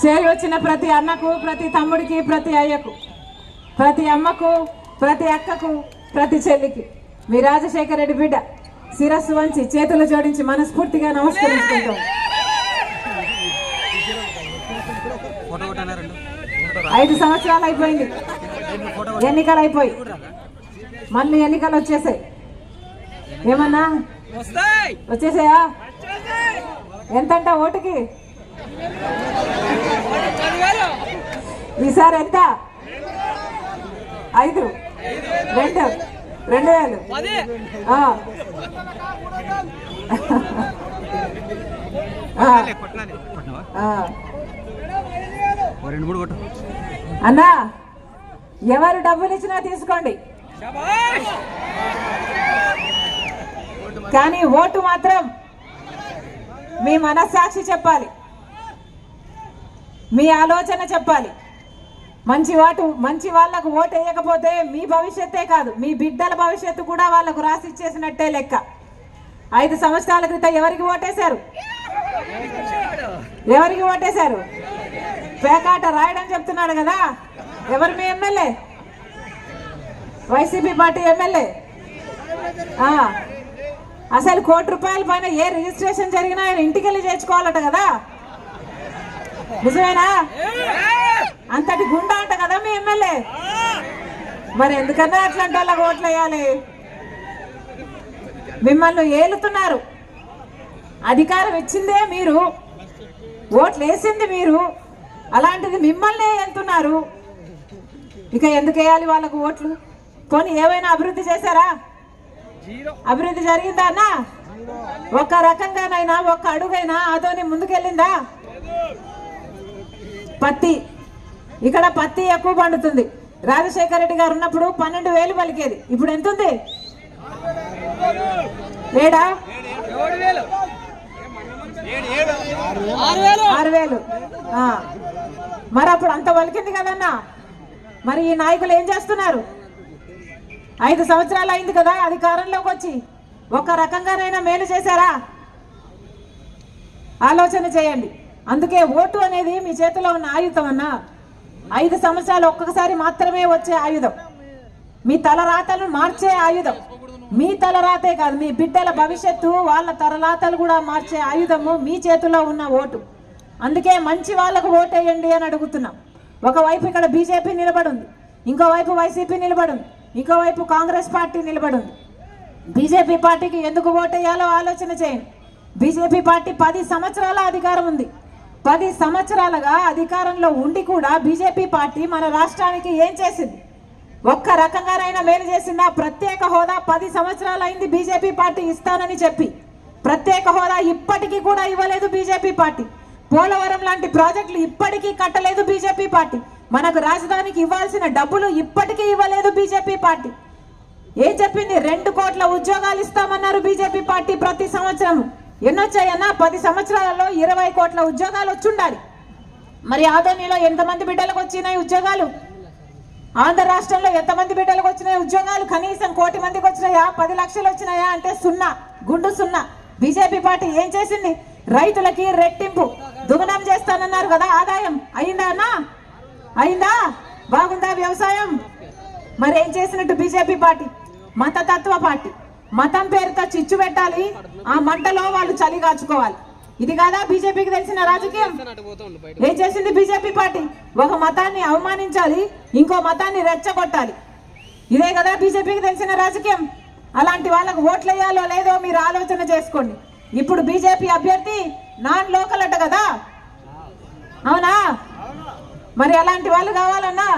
చేరి వచ్చిన ప్రతి అన్నకు ప్రతి తమ్ముడికి ప్రతి అయ్యకు ప్రతి అమ్మకు ప్రతి అక్కకు ప్రతి చెల్లికి. మీ రాజశేఖర రెడ్డి బిడ్డ శిరస్సు వంచి చేతులు జోడించి మనస్ఫూర్తిగా నమస్కరించుకుంటాం. ఐదు సంవత్సరాలు అయిపోయింది. ఎన్నికలు అయిపోయి. మళ్ళీ ఎన్నికలు వచ్చేసాయి. ఏమన్నా? వచ్చేసాయా. ఎంతంట ఓటుకి? ఈసారి ఎంత? ఐదు. రెండు. రెండు వేలు. అన్నా ఎవరు డబ్బులు ఇచ్చినా తీసుకోండి. కానీ ఓటు మాత్రం మీ మనస్సాక్షి చెప్పాలి. మీ ఆలోచన చెప్పాలి. మంచి వాటు మంచి వాళ్ళకు ఓటు వేయకపోతే మీ భవిష్యత్తే కాదు. మీ బిడ్డల భవిష్యత్తు కూడా వాళ్ళకు రాసి ఇచ్చేసినట్టే లెక్క. ఐదు సంవత్సరాల క్రితం ఎవరికి ఓటేశారు? ఎవరికి ఓటేశారు? పేకాట రాయడం చెప్తున్నాడు కదా. ఎవరు మీ ఎమ్మెల్యే? YCP party MLA? అసలు కోటి రూపాయల పైన ఏ రిజిస్ట్రేషన్ జరిగినా ఆయన ఇంటికెళ్ళి చేర్చుకోవాలట కదా. నిజమేనా అంతటి గుండా అంట కదా మీ ఎమ్మెల్యే? మరి ఎందుకన్నా అట్లాంటి వాళ్ళకి ఓట్లు వేయాలి? మిమ్మల్ని ఏలుతున్నారు. అధికారం ఇచ్చిందే మీరు. ఓట్లు వేసింది మీరు. అలాంటిది మిమ్మల్ని వెళ్తున్నారు ఇక ఎందుకు వేయాలి వాళ్ళకు ఓట్లు? పోనీ ఏమైనా అభివృద్ధి చేశారా? అభివృద్ధి జరిగిందా అన్న? ఒక్క రకంగానైనా ఒక్క అడుగైనా అదోని ముందుకెళ్ళిందా? పత్తి. ఇక్కడ పత్తి ఎక్కువ పండుతుంది. రాజశేఖర రెడ్డి గారు ఉన్నప్పుడు పన్నెండు వేలు పలికేది. ఇప్పుడు ఎంత ఉంది ఏడా? ఆరు వేలు. ఆరు వేలు మరి అప్పుడు అంత పలికింది కదన్నా. మరి ఈ నాయకులు ఏం చేస్తున్నారు? ఐదు సంవత్సరాలు అయింది కదా అధికారంలోకి వచ్చి. ఒక రకంగానైనా మేలు చేశారా? ఆలోచన చేయండి. అందుకే ఓటు అనేది మీ చేతిలో ఉన్న ఆయుధం అన్నా. ఐదు సంవత్సరాలు ఒక్కొక్కసారి మాత్రమే వచ్చే ఆయుధం. మీ తలరాతలను మార్చే ఆయుధం. మీ తలరాతే కాదు మీ బిడ్డల భవిష్యత్తు వాళ్ళ తలరాతలు కూడా మార్చే ఆయుధము మీ చేతిలో ఉన్న ఓటు. అందుకే మంచి వాళ్ళకు ఓటేయండి అని అడుగుతున్నాం. ఒకవైపు ఇక్కడ బీజేపీ నిలబడింది ఇంకోవైపు వైసీపీ నిలబడింది ఇంకోవైపు కాంగ్రెస్ పార్టీ నిలబడింది. బీజేపీ పార్టీకి ఎందుకు ఓటేయాలో ఆలోచన చేయండి. బీజేపీ పార్టీ పది సంవత్సరాల అధికారం ఉంది. పది సంవత్సరాలుగా అధికారంలో ఉండి కూడా బీజేపీ పార్టీ మన రాష్ట్రానికి ఏం చేసింది? ఒక్క రకంగానైనా మేలు చేసిందా? ప్రత్యేక హోదా పది సంవత్సరాలు అయింది బీజేపీ పార్టీ ఇస్తానని చెప్పి. ప్రత్యేక హోదా ఇప్పటికీ కూడా ఇవ్వలేదు బీజేపీ పార్టీ. పోలవరం లాంటి ప్రాజెక్టులు ఇప్పటికీ కట్టలేదు బీజేపీ పార్టీ. మనకు రాజధానికి ఇవ్వాల్సిన డబ్బులు ఇప్పటికీ ఇవ్వలేదు బీజేపీ పార్టీ. ఏం చెప్పింది? రెండు కోట్ల ఉద్యోగాలు ఇస్తామన్నారు బీజేపీ పార్టీ ప్రతి సంవత్సరం ఎన్నొచ్చాయన్నా పది సంవత్సరాలలో ఇరవై కోట్ల ఉద్యోగాలు వచ్చుండాలి. మరి ఆదోనిలో ఎంతమంది బిడ్డలకు వచ్చినాయి ఉద్యోగాలు? ఆంధ్ర రాష్ట్రంలో ఎంతమంది బిడ్డలకు వచ్చినాయి ఉద్యోగాలు? కనీసం కోటి మందికి వచ్చినాయా? పది లక్షలు వచ్చినాయా? అంటే సున్నా గుండు సున్నా. బీజేపీ పార్టీ ఏం చేసింది? రైతులకి రెట్టింపు. దుగుణం చేస్తానన్నారు కదా ఆదాయం. అయిందా అన్నా? అయిందా? బాగుందా వ్యవసాయం? మరి ఏం చేసినట్టు బీజేపీ పార్టీ? మతతత్వ పార్టీ. మతం పేరుతో చిచ్చు పెట్టాలి. ఆ మంటలో వాళ్ళు చలి కాచుకోవాలి. ఇది కాదా బీజేపీకి తెలిసిన రాజకీయం? ఏం చేసింది బీజేపీ పార్టీ? ఒక మతాన్ని అవమానించాలి ఇంకో మతాన్ని రెచ్చగొట్టాలి. ఇదే కదా బీజేపీకి తెలిసిన రాజకీయం? అలాంటి వాళ్ళకు ఓట్లు వేయాలో లేదో మీరు ఆలోచన చేసుకోండి. ఇప్పుడు బీజేపీ అభ్యర్థి నాన్ లోకల్ అట కదా? అవునా? మరి అలాంటి వాళ్ళు కావాలన్నా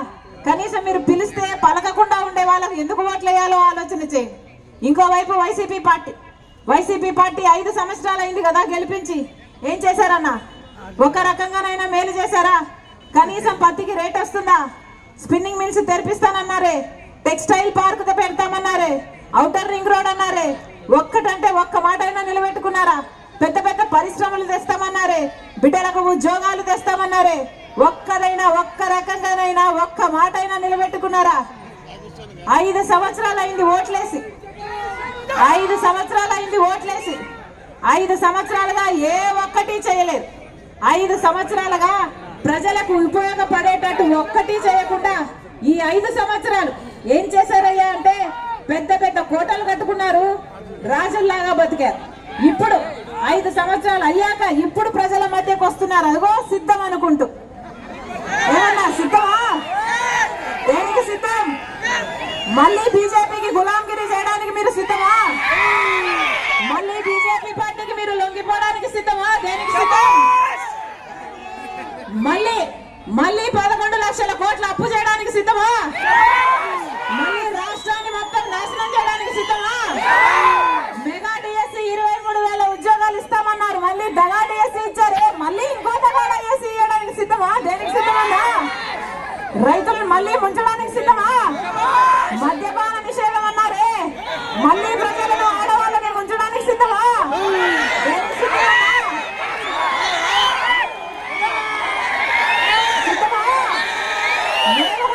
కనీసం మీరు పిలిస్తే పలకకుండా ఉండే వాళ్ళకు ఎందుకు ఓట్లు వేయాలో ఆలోచన చేయండి. ఇంకోవైపు వైసీపీ పార్టీ. వైసీపీ పార్టీ ఐదు సంవత్సరాలు అయింది కదా గెలిపించి. ఏం చేశారన్నా? ఒక రకంగానైనా మేలు చేశారా? కనీసం పత్తికి రేట్ వస్తుందా? స్పిన్నింగ్ మిల్స్ తెరిపిస్తానన్నారే. టెక్స్టైల్ పార్క్ పెడతామన్నారే. అవుటర్ రింగ్ రోడ్ అన్నారే. ఒక్కటంటే ఒక్క మాట అయినా నిలబెట్టుకున్నారా? పెద్ద పెద్ద పరిశ్రమలు తెస్తామన్నారే. బిడ్డలకు ఉద్యోగాలు తెస్తామన్నారే. ఒక్కదైనా ఒక్క రకంగానైనా ఒక్క మాట అయినా నిలబెట్టుకున్నారా? ఐదు సంవత్సరాలు అయింది ఓట్లేసి. ఐదు సంవత్సరాలు అయింది ఓట్లేసి. ఐదు సంవత్సరాలుగా ఏ ఒక్కటి చేయలేదు. ఐదు సంవత్సరాలుగా ప్రజలకు ఉపయోగపడేటట్టు ఒక్కటి చేయకుండా ఈ ఐదు సంవత్సరాలు ఏం చేశారయ్యా అంటే పెద్ద పెద్ద కోటలు కట్టుకున్నారు రాజుల్లాగా బతికారు. ఇప్పుడు ఐదు సంవత్సరాలు అయ్యాక ఇప్పుడు ప్రజల మధ్యకు వస్తున్నారు. అదిగో సిద్ధం అనుకుంటూ. ఏమన్నా సిద్ధమా? దేనికి సిద్ధం? మళ్ళీ బీజేపీకి గులాంగిరి చేయడానికి మీరు సిద్ధమా? మళ్ళీ బీజేపీ పార్టీకి మీరు లొంగిపోవడానికి సిద్ధమా? దేనికి సిద్ధం? మళ్ళీ మళ్ళీ పదకొండు లక్షల కోట్ల అప్పు చేయడానికి సిద్ధమా? మళ్ళీ రాష్ట్రాన్ని మొత్తం నాశనం చేయడానికి సిద్ధమా? మెగా డిఎస్సి ఇరవై మూడు వేల ఉద్యోగాలు ఇస్తామన్నారు. మళ్ళీ దగా డిఎస్సి ఇచ్చారే. మళ్ళీ ఇంకో దగా డిఎస్సి ఇవ్వడానికి సిద్ధమా? దేనికి సిద్ధమన్నా? రైతులను మళ్ళీ ముంచడానికి Yeah.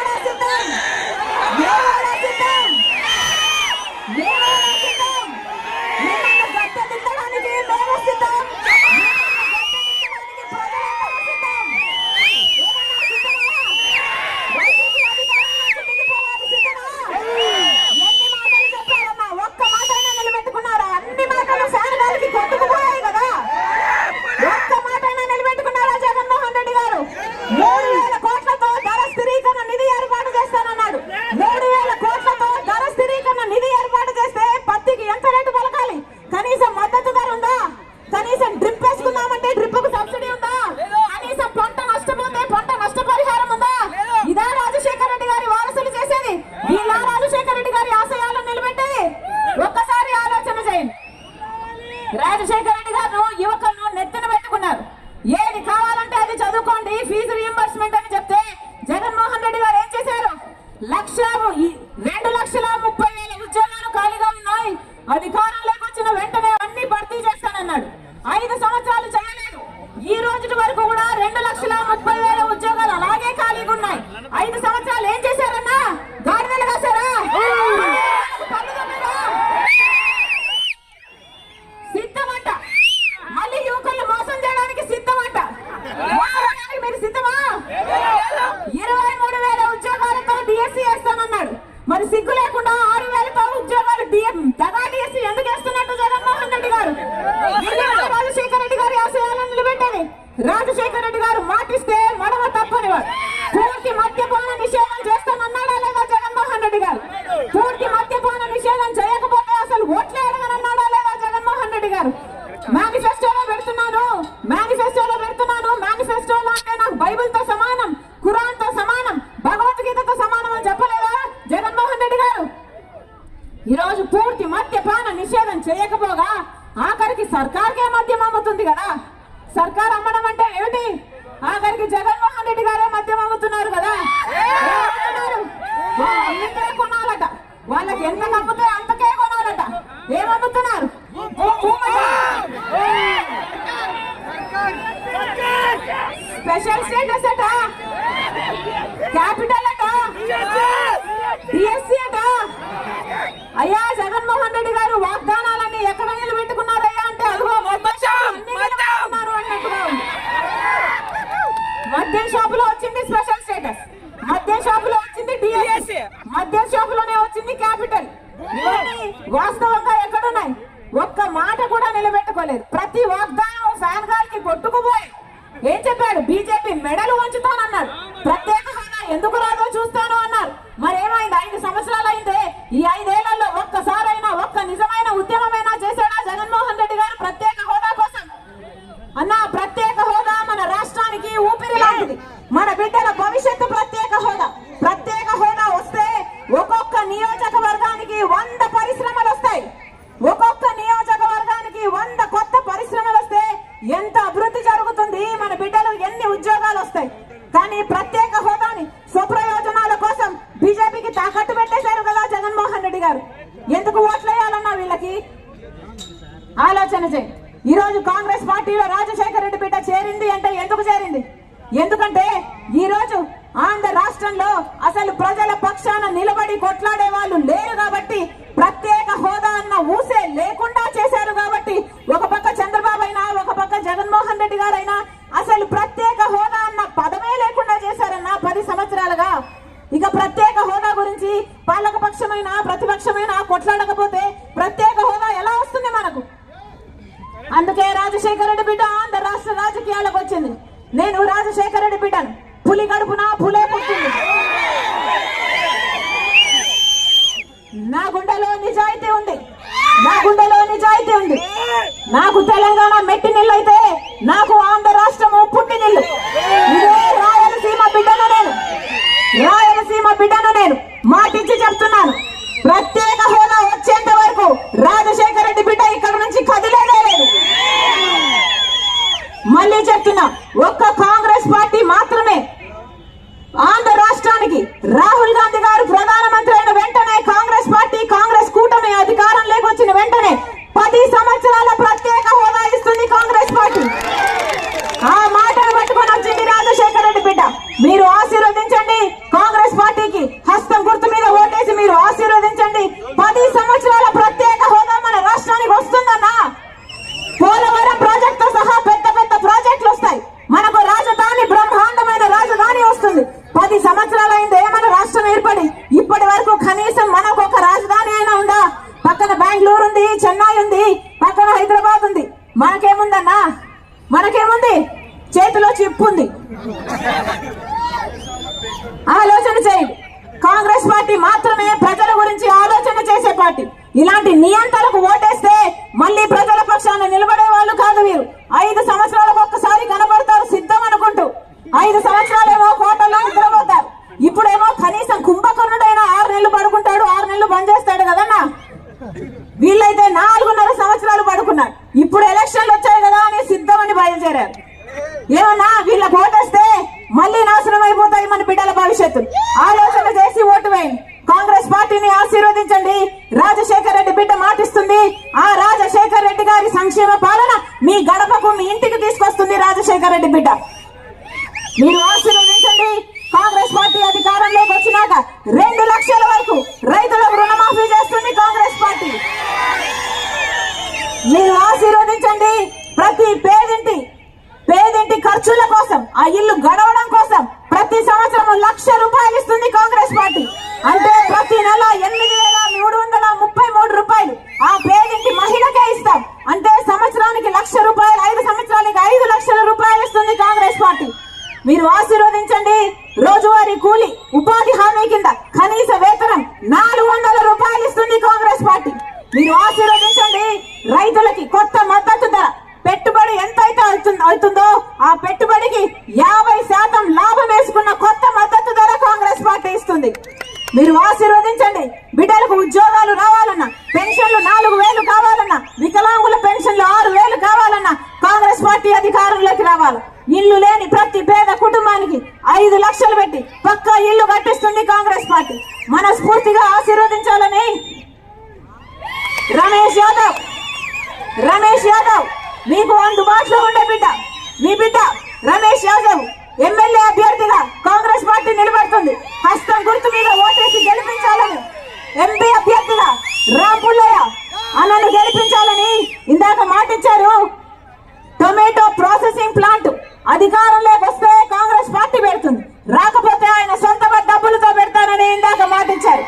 రాజశేఖర రెడ్డి గారు యువకులను నెత్తిన పెట్టుకున్నారు. ఏది కావాలంటే అది చదువుకోండి ఫీజు రియంబర్స్మెంట్ అని చెప్తే జగన్మోహన్ రెడ్డి గారు ఏం చేశారు? లక్ష రెండు లక్షల ముప్పై వేల ఉద్యోగాలు ఖాళీగా ఉన్నాయి. అధికారం వచ్చిన వెంటనే అన్ని భర్తీ చేస్తానన్నాడు ఐదు సంవత్సరాలు చేయలేదు ఈ రోజు వరకు కూడా రెండు లక్షల ముప్పై వేల ఉద్యోగాలు అలాగే ఖాళీగా ఉన్నాయి ఐదు సంవత్సరాలు ఏం చేశారన్నా గాడిదలు కాసారా పళ్ళు తొమ్మిరా? సిద్ధమంట మళ్ళీ యువకులను మోసం చేయడానికి సిద్ధమంట మోసడానికి మీరు సిద్ధమా ఇరవై మూడు వేల ఉద్యోగాలతో డిఎస్సి వేస్తానన్నాడు మరి సిగ్గు లేకుండా ఆరు వేలతో ఉద్యోగాలు డిఎం దగా డిఎస్సి ఎందుకు వేస్తున్నట్టు జగన్మోహన్ రెడ్డి గారు వీళ్ళే రాజశేఖర రెడ్డి గారి ఆశయాలను నిలబెట్టని రాజశేఖర రెడ్డి గారు మాటిస్తే మడమ తప్పని వాడు పూర్తి మద్యపాన నిషేధం చేస్తానన్నాడా లేదా జగన్మోహన్ రెడ్డి గారు పూర్తి మద్యపాన నిషేధం చేయకపోతే అసలు ఓట్లే అడగనన్నాడా లేదా జగన్మోహన్ రెడ్డి గారు మేనిఫెస్టోలో పెడుతున్నాను మేనిఫెస్టోలో పెడుతున్నాను మేనిఫెస్టోలో అంటే నాకు బైబిల్తో సమానం ఖురాన్తో సమానం భగవద్గీతతో సమానం అని చెప్పలేదా జగన్మోహన్ రెడ్డి గారు ఈ రోజు పూర్తి మద్యపాన నిషేధం చేయకపోగా ఆఖరికి సర్కార్కే మద్యం అమ్ముతుంది కదా సర్కార్ అమ్మడం అంటే ఏమిటి? ఆఖరికి జగన్మోహన్ రెడ్డి గారే మద్యం అమ్ముతున్నారు కదా. కొనాలట. వాళ్ళకి ఎంత అమ్మితే అంతకే కొనాలట. ఏం అమ్ముతున్నారు భూ- భూమట. స్పెషల్ స్టేటస్ అట. క్యాపిటల్ అట. డిఎస్సి అట. అయ్యా జగన్మోహన్ రెడ్డి గారు వాగ్దానాలన్నీ ఎక్కడ నిలబెట్టుకున్నారయ్యా అంటే అదిగో మద్యం షాపులు అన్నీ నిలబెట్టుకున్నారు అన్నట్టుగా ఉంది మద్యం షాపులో వచ్చింది స్పెషల్ స్టేటస్ మద్యం షాపులో వచ్చింది డిఎస్సి మద్యం షాపులోనే వచ్చింది క్యాపిటల్ ఇవన్నీ వాస్తవంగా ఎక్కడున్నాయి ఒక్క మాట కూడా నిలబెట్టుకోలేదు ప్రతి వాగ్దానం ఫ్యాన్ గారికి కొట్టుకుపోయి ఏం చెప్పాడు బీజేపీ మెడలు వంచుతానన్నాడు ప్రత్యేక హోదా ఎందుకు రాదో చూస్తాను అన్నారు మరేమైంది ఐదు సంవత్సరాలు అయితే ఈ ఐదేళ్ళలో ఒక్కసారైనా ఒక్క నిజమైన ఉద్యమమైనా చేశాడా జగన్మోహన్ రెడ్డి గారు? ప్రత్యేక హోదా కోసం. అన్న ప్రత్యేక హోదా మన రాష్ట్రానికి ఊపిరి లాంటిది. మన బిడ్డల భవిష్యత్తు ప్రత్యేక హోదా. ప్రత్యేక హోదా వస్తే ఒక్కొక్క నియోజకవర్గానికి వంద పరిశ్రమలు వస్తాయి. ఒక్కొక్క నియోజకవర్గానికి వంద కొత్త పరిశ్రమలు వస్తే ఎంత అభివృద్ధి జరుగుతుంది? మన బిడ్డలు ఎన్ని ఉద్యోగాలు వస్తాయి? కానీ ప్రత్యేక హోదాని స్వప్రయోజనాల కోసం బీజేపీకి తాకట్టు పెట్టేశారు కదా జగన్మోహన్ రెడ్డి గారు ఎందుకు ఓట్లేయాలన్నా వీళ్ళకి ఆలోచన చేయి. ఈ రోజు కాంగ్రెస్ పార్టీలో రాజశేఖర రెడ్డి పీట చేరింది అంటే ఎందుకు చేరింది? ఎందుకంటే ఈ రోజు ఆంధ్ర రాష్ట్రంలో అసలు ప్రజల పక్షాన నిలబడి కొట్లాడే వాళ్ళు లేరు కాబట్టి ప్రత్యేక హోదా అన్న ఊసే లేకుండా చేశారు కాబట్టి ఒక పక్క చంద్రబాబు అయినా ఒక పక్క జగన్మోహన్ రెడ్డి గారైనా అసలు ప్రత్యేక హోదా అన్న పదమే పది సంవత్సరాలుగా ఇక ప్రత్యేక హోదా గురించి పాలకపక్షమైన ప్రతిపక్షమైన కొట్లాడకపోతే ప్రత్యేక హోదా ఎలా వస్తుంది మనకు అందుకే రాజశేఖర రెడ్డి బిడ్డ ఆంధ్ర రాష్ట్ర రాజకీయాలకు వచ్చింది నేను రాజశేఖర రెడ్డి బిడ్డను పులి గడుపున పులే పుట్టింది నా గుండెలో నిజాయితీ ఉంది నా గుండెలో నిజాయితీ ఉంది. నాకు తెలంగాణ మెట్టి అయితే నాకు ఆంధ్ర రాష్ట్రము పుట్టి నిల్లు ఇదే రాయలసీమ బిడ్డను నేను రాయలసీమ బిడ్డను నేను మాటిచ్చి చెప్తున్నాను ప్రత్యేక హోదా వచ్చేంత వరకు రాజశేఖర రెడ్డి బిడ్డ ఇక్కడ నుంచి కదిలేదే లేదు మళ్ళీ చెప్తున్నా ఒక్క కాంగ్రెస్ పార్టీ మాత్రమే ఆంధ్ర రాష్ట్రానికి రాహుల్ గాంధీ గారు ప్రధానమంత్రి అయిన వెంటనే కాంగ్రెస్ పార్టీ కాంగ్రెస్ కూటమి అధికారం లేకొచ్చిన వెంటనే పది సంవత్సరాల ప్రత్యేక హోదా ఇస్తుంది కాంగ్రెస్ పార్టీ ఆ మాటను పట్టుకొని వచ్చింది రాజశేఖర రెడ్డి బిడ్డ మీరు ఆశీర్వదించండి కాంగ్రెస్ పార్టీకి హస్తం గుర్తు మీద ఓటేసి మీరు ఆశీర్వదించండి పది సంవత్సరాల ప్రత్యేక హోదా మన రాష్ట్రానికి వస్తుందన్నా పోలవరం ప్రాజెక్టు సహా పెద్ద పెద్ద ప్రాజెక్టులు వస్తాయి మనకు రాజధాని బ్రహ్మాండమైన రాజధాని వస్తుంది పది సంవత్సరాలైంది ఏమైనా రాష్ట్రం ఏర్పడి ఇప్పటి వరకు కనీసం మనకు ఒక రాజధాని అయినా ఉందా? పక్కన బెంగళూరు ఉంది చెన్నై ఉంది పక్కన హైదరాబాద్ ఉంది. మనకేముందన్నా? మనకేముంది? చేతిలో చిప్పు ఉంది. ఆలోచన చేయండి కాంగ్రెస్ పార్టీ మాత్రమే ప్రజల గురించి ఆలోచన చేసే పార్టీ. ఇలాంటి నియంత్రణకు ఓటేస్తే మళ్ళీ ప్రజల పక్షాన నిలబడే వాళ్ళు కాదు వీరు ఐదు సంవత్సరాలకు ఒక్కసారి కనబడతారు సిద్ధం అనుకుంటూ ఐదు సంవత్సరాలేమో కోటలో నిద్రపోతారు ఇప్పుడేమో కనీసం కుంభకర్ణుడైనా ఆరు నెలలు పడుకుంటాడు ఆరు నెలలు బంద్ చేస్తాడు కదన్నా వీళ్ళైతే నాలుగున్నర సంవత్సరాలు పడుకున్నారు ఇప్పుడు ఎలక్షన్లు వచ్చాయి కదా అని సిద్ధమని బయలుదేరారు ఏమన్నా వీళ్ళ ఓటేస్తే మళ్ళీ నాశనం అయిపోతాయి మన బిడ్డల భవిష్యత్తు ఆలోచన చేసి ఓటు వేయండి కాంగ్రెస్ పార్టీని ఆశీర్వదించండి రాజశేఖర రెడ్డి బిడ్డ మాటిస్తుంది. ఆ రాజశేఖర రెడ్డి గారి సంక్షేమ పాలన మీ గడపకు మీ ఇంటికి తీసుకొస్తుంది రాజశేఖర రెడ్డి బిడ్డ. మీరు ఆశీర్వదించండి. కాంగ్రెస్ పార్టీ అధికారంలోకి వచ్చినాక రెండు లక్షల వరకు రైతులకు రుణమాఫీ చేస్తుంది కాంగ్రెస్ పార్టీ. మీరు ఆశీర్వదించండి. ప్రతి పేదింటి పేదింటి ఖర్చుల కోసం ఆ ఇల్లు గడవడం కోసం ప్రతి సంవత్సరం లక్ష రూపాయలు ఇస్తుంది కాంగ్రెస్ పార్టీ అంటే ప్రతి నెల ఎనిమిది వేల మూడు వందల ముప్పై మూడు రూపాయలు ఆ పేదింటి మహిళకే ఇస్తాం అంటే సంవత్సరానికి లక్ష రూపాయలు ఐదు సంవత్సరానికి ఐదు లక్షల రూపాయలు ఇస్తుంది కాంగ్రెస్ పార్టీ మీరు ఆశీర్వదించండి రోజువారీ కూలి ఉపాధి హామీ కింద కనీస వేతనం నాలుగు వందల రూపాయలు ఇస్తుంది కాంగ్రెస్ పార్టీ మీరు ఆశీర్వదించండి రైతులకి కొత్త మద్దతు ధర పెట్టుబడి ఎంత అయితే అవుతుందో అవుతుందో ఆ పెట్టుబడికి యాభై శాతం లాభం వేసుకున్న కొత్త మద్దతు ధర కాంగ్రెస్ పార్టీ ఇస్తుంది మీరు ఆశీర్వదించండి. బిడ్డలకు ఉద్యోగాలు రావాలన్నా పెన్షన్లు నాలుగు వేలు కావాలన్నా వికలాంగుల పెన్షన్లు ఆరు వేలు కావాలన్నా కాంగ్రెస్ పార్టీ అధికారంలోకి రావాలి. ఇల్లు లేని ప్రతి పేద కుటుంబానికి ఐదు లక్షలు పెట్టి పక్కా ఇల్లు కట్టిస్తుంది కాంగ్రెస్ పార్టీ. మనస్ఫూర్తిగా ఆశీర్వదించాలని. రమేష్ యాదవ్ రమేష్ యాదవ్ మీకు అందుబాటులో ఉండే బిడ్డ మీ బిడ్డ రమేష్ యాదవ్. ఎమ్మెల్యే అభ్యర్థిగా కాంగ్రెస్ పార్టీ నిలబడుతుంది. హస్తం గుర్తు మీద ఓటేసి గెలిపించాలని ఎంపీ అభ్యర్థిగా రాపుల్లయ్య అన్నను గెలిపించాలని ఇందాక మాటిచ్చారు. టొమాటో ప్రాసెసింగ్ ప్లాంట్ అధికారంలోకి వస్తే కాంగ్రెస్ పార్టీ పెడుతుంది. రాకపోతే ఆయన సొంత డబ్బులతో పెడతానని ఇందాక మాటిచ్చారు.